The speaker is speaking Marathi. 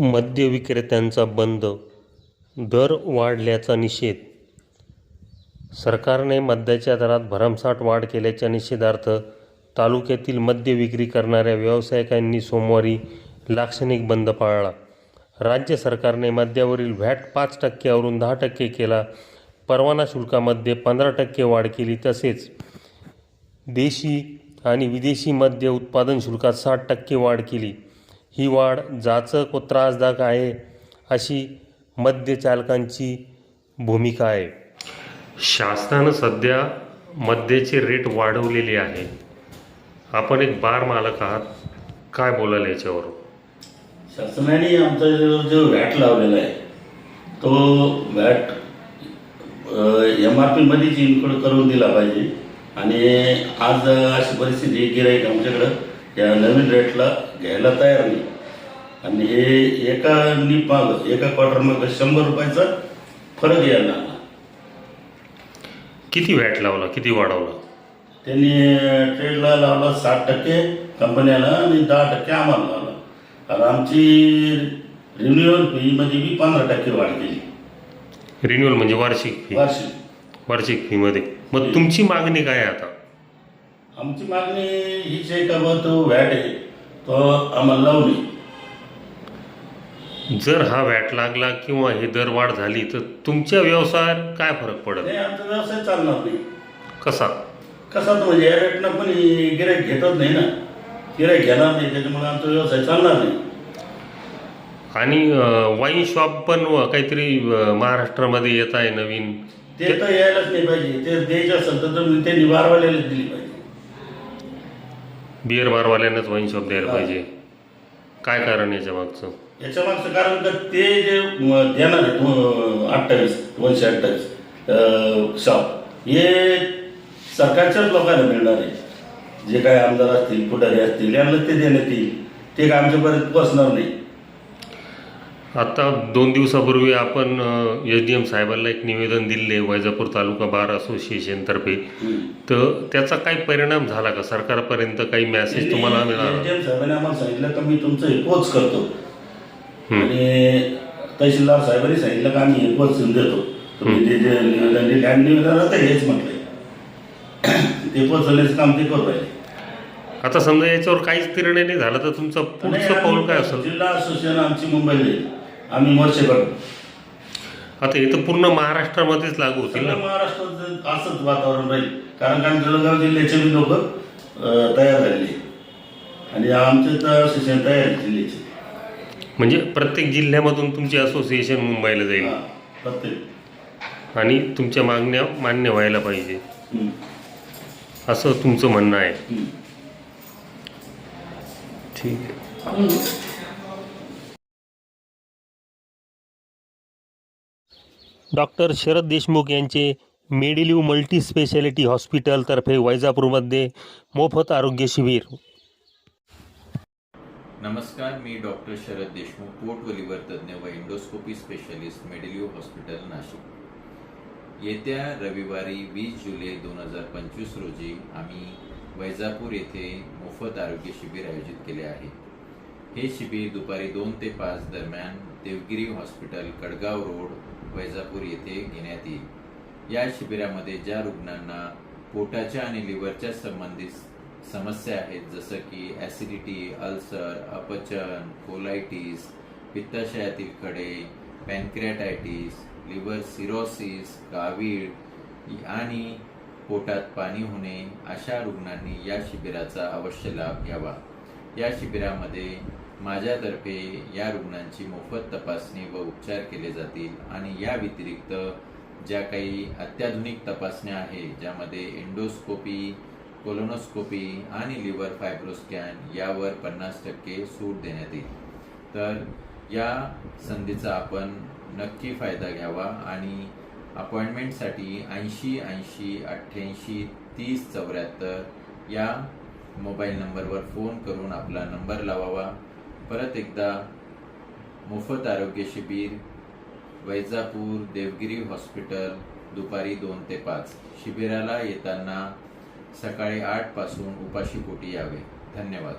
मद्य विक्रेत्यांचा बंद दर वाढल्याचा निषेध. सरकारने मद्याच्या दरात भरमसाठ वाढ केल्याच्या निषेधार्थ तालुक्यातील मद्य विक्री करणाऱ्या व्यावसायिकांनी सोमवारी लाक्षणिक बंद पाळला. राज्य सरकारने मद्यावरील व्हॅट पाच टक्क्यावरून दहा टक्के केला. परवाना शुल्कामध्ये पंधरा टक्के वाढ केली तसेच देशी आणि विदेशी मद्य उत्पादन शुल्कात साठ टक्के वाढ केली. ही वाढ जाचक व त्रासदायक आहे अशी मद्य चालकांची भूमिका आहे. शासनानं सध्या मद्याचे रेट वाढवलेले आहे. आपण एक बार मालक आहात. काय बोलाल याच्यावर शासनाने आमचा जो जो व्हॅट लावलेला आहे तो व्हॅट एम आर पीमध्येच इन्क्लूड करून दिला पाहिजे. आणि आज अशी परिस्थिती गिराईक आमच्याकडं. या नवीन रेटला घ्यायला तयार नाही. आणि हे एका नीप माग एका क्वार्टर माग शंभर रुपयाचा फरक यायला लागला. किती व्हॅट लावला किती वाढवला? त्यांनी ट्रेडला लावला साठ टक्के कंपन्याला आणि दहा टक्के आम्हाला लावला. कारण आमची रिन्युअल फीमध्ये बी पंधरा टक्के वाढ केली. रिन्युअल म्हणजे वार्षिक फी वार्षिक. वार्षिक फीमध्ये मग तुमची मागणी काय आहे आता? आमची मागणी हीच आहे का बा तो व्हॅट आहे. तो आम्हाला नये. जर हा व्हॅट लागला किंवा हे दरवाढ झाली तर तुमच्या व्यवसायात काय फरक पडेल नाही आमचा व्यवसाय चालणार नाही. कसा? कसा तो म्हणजे या रेटनं पण गिराईक घेतच नाही ना. गिराईक घेणार नाही त्याच्यामुळे आमचा व्यवसाय चालणार नाही. आणि वाईन शॉप पण काहीतरी महाराष्ट्रामध्ये येत आहे नवीन. ते तर यायलाच नाही पाहिजे. ते द्यायचं असेल तर त्यांनी वारवाल्यालाच दिली पाहिजे. बिअर बारवाल्यांनाच वाईन शॉप द्यायला. पाहिजे. काय कारण याच्या मागचं? याच्या मागचं कारण का ते जे देणार आहे अठ्ठावीस दोनशे अठ्ठावीस शॉप हे सरकारच्याच लोकांना मिळणार आहे. जे काय आमदार असतील पुढारी असतील यांना ते देण्यात येईल. ते काय आमच्यापर्यंत पोचणार नाही. आता दोन दिवसापूर्वी आपण एस डी एम साहेबांना एक निवेदन दिले वैजापूर तालुका बार असोसिएशनतर्फे तर त्याचा काही परिणाम झाला का? सरकारपर्यंत काही मेसेज तुम्हाला मिळाला? एसडीएम साहेबांनी आम्हाला सांगितलं का मी तुमचं पोच करतो. आणि तहसीलदार साहेबांनी सांगितलं का आम्ही हे पोचून देतो. तुम्ही ते जे निवेदन दिले आणि निवेदनात हेच म्हटलंय. ते पोचवण्याचं काम ते करू राहिले. आता समजा याच्यावर काहीच निर्णय नाही झाला तर तुमचं पुढचं पाऊल काय असेल? जिल्हा असोसिएशन आमची मुंबईला आम्ही वर्षभर आता हे तर पूर्ण महाराष्ट्रामध्येच लागू होतील ना? महाराष्ट्रात असंच वातावरण राहील. कारण का जळगाव जिल्ह्याचे बी लोक तयार झालेले आणि आमचे तर असोसिएशन तयार आहे जिल्ह्याचे. म्हणजे प्रत्येक जिल्ह्यामधून तुमची असोसिएशन मुंबईला जाईल. प्रत्येक. आणि तुमच्या मागण्या मान्य व्हायला पाहिजे. असं तुमचं म्हणणं आहे. ठीक आहे. डॉक्टर शरद देशमुख यांचे मेडिलिव्ह मल्टी स्पेशालिटी हॉस्पिटलतर्फे वैजापूरमध्ये मोफत आरोग्य शिबिर. नमस्कार मी डॉक्टर शरद देशमुख पोट व लिव्हर तज्ज्ञ व endoscopy specialist Medilio hospital Nashik. येत्या रविवारी वीस जुलै दोन हजार पंचवीस रोजी आम्ही वैजापूर येथे मोफत आरोग्य शिबिर आयोजित केले आहे. हे शिबिर दुपारी दोन ते पाच दरम्यान देवगिरी हॉस्पिटल कडगाव रोड वैजापूर येथे घेण्यात येईल. या शिबिरामध्ये ज्या रुग्णांना पोटाच्या आणि लिव्हरच्या संबंधित समस्या आहेत जसं की ॲसिडिटी अल्सर अपचन कोलायटिस पित्ताशयातील कडे पॅनक्रियाटायटिस लिव्हर सिरोसिस कावीळ आणि पोटात पाणी होणे अशा रुग्णांनी या शिबिराचा अवश्य लाभ घ्यावा. या शिबिरामध्ये माझ्यातर्फे या रुग्णांची मोफत तपासणी व उपचार केले जातील आणि या व्यतिरिक्त ज्या काही अत्याधुनिक तपासण्या आहेत ज्यामध्ये एंडोस्कोपी कोलोनोस्कोपी आणि लिव्हर फायब्रोस्कॅन यावर पन्नास टक्के सूट देण्यात येईल. तर या संधीचा आपण नक्की फायदा घ्यावा आणि अपॉइंटमेंटसाठी ऐंशी ऐंशी अठ्ठ्याऐंशी तीस चौऱ्याहत्तर या मोबाईल नंबरवर फोन करून आपला नंबर लावावा. परत एकदा मोफत आरोग्य शिबिर वैजापूर देवगिरी हॉस्पिटल दुपारी दोन ते पाच. शिबिराला येताना सकाळी आठपासून उपाशी पोटी यावे. धन्यवाद.